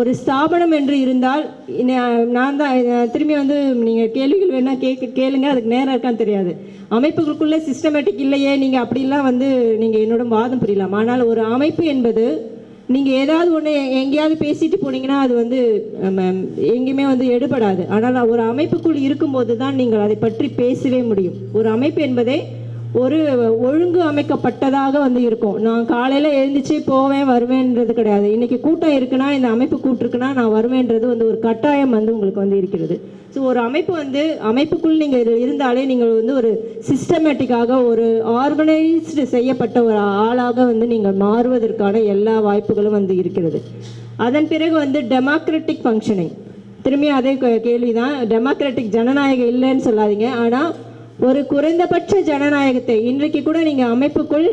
ஒரு ஸ்தாபனம் என்று இருந்தால் நான் தான் திரும்பி வந்து நீங்கள் கேள்விகள் வேணால் கேட்க கேளுங்க அதுக்கு நேரம் இருக்கான்னு தெரியாது. அமைப்புகளுக்குள்ளே சிஸ்டமேட்டிக் இல்லையே நீங்கள் அப்படிலாம் வந்து நீங்கள் என்னோட வாதம் புரியலாம். ஆனால் ஒரு அமைப்பு என்பது நீங்கள் ஏதாவது ஒன்று எங்கேயாவது பேசிட்டு போனீங்கன்னா அது வந்து எங்கேயுமே வந்து எடுபடாது. ஆனால் ஒரு அமைப்புக்குள் இருக்கும்போது தான் நீங்கள் அதை பற்றி பேசவே முடியும். ஒரு அமைப்பு என்பதே ஒரு ஒழுங்கு அமைக்கப்பட்டதாக வந்து இருக்கும். நான் காலையில் எழுந்திரிச்சு போவேன் வருவேன்றது கிடையாது. இன்றைக்கி கூட்டம் இருக்குன்னா இந்த அமைப்பு கூட்டிருக்குன்னா நான் வருவேன்றது வந்து ஒரு கட்டாயம் வந்து உங்களுக்கு வந்து இருக்கிறது. ஸோ ஒரு அமைப்பு வந்து அமைப்புக்குள் நீங்கள் இதில் இருந்தாலே நீங்கள் வந்து ஒரு சிஸ்டமேட்டிக்காக ஒரு ஆர்கனைஸ்டு செய்யப்பட்ட ஒரு ஆளாக வந்து நீங்கள் மாறுவதற்கான எல்லா வாய்ப்புகளும் வந்து இருக்கிறது. அதன் பிறகு வந்து டெமோக்ராட்டிக் ஃபங்க்ஷனிங் திரும்பி அதே கே- கேள்விதான். டெமோக்ராட்டிக் ஜனநாயகம் இல்லைன்னு சொல்லாதீங்க. ஆனால் ஒரு குறைந்தபட்ச ஜனநாயகத்தை இன்றைக்கு கூட நீங்கள் அமைப்புக்குள்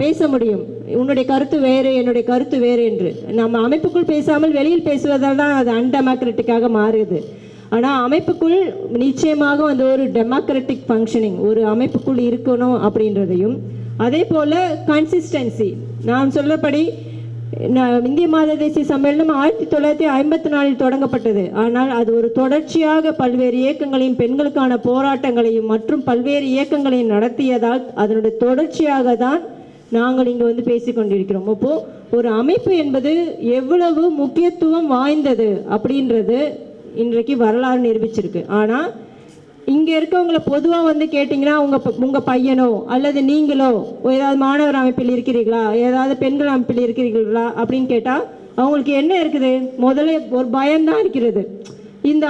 பேச முடியும். உன்னுடைய கருத்து வேறு என்னுடைய கருத்து வேறு என்று. நம்ம அமைப்புக்குள் பேசாமல் வெளியில் பேசுவதால் தான் அது அன்டெமோக்ராட்டிக்காக மாறுது. ஆனால் அமைப்புக்குள் நிச்சயமாக வந்து ஒரு டெமோக்ராட்டிக் ஃபங்க்ஷனிங் ஒரு அமைப்புக்குள் இருக்கணும் அப்படின்றதையும். அதே போல் கன்சிஸ்டன்சி நான் சொல்லப்படி இந்திய மாத தேசிய சம்மேளனம் ஆயிரத்தி தொள்ளாயிரத்தி ஐம்பத்தி நாலில் தொடங்கப்பட்டது. ஆனால் அது ஒரு தொடர்ச்சியாக பல்வேறு இயக்கங்களையும் பெண்களுக்கான போராட்டங்களையும் மற்றும் பல்வேறு இயக்கங்களையும் நடத்தியதால் அதனுடைய தொடர்ச்சியாக தான் நாங்கள் இங்கே வந்து பேசிக்கொண்டிருக்கிறோம் அப்போ ஒரு அமைப்பு என்பது எவ்வளவு முக்கியத்துவம் வாய்ந்தது அப்படின்றது இன்றைக்கு வரலாறு நிரூபிச்சிருக்கு. ஆனால் இங்கே இருக்கவங்கள பொதுவாக வந்து கேட்டிங்கன்னா உங்கள் உங்கள் பையனோ அல்லது நீங்களோ ஏதாவது மாணவர் அமைப்பில் இருக்கிறீர்களா? ஏதாவது பெண்கள் அமைப்பில் இருக்கிறீர்களா? அப்படின்னு கேட்டால் அவங்களுக்கு என்ன இருக்குது? முதல்ல ஒரு பயம்தான் இருக்கிறது. இந்த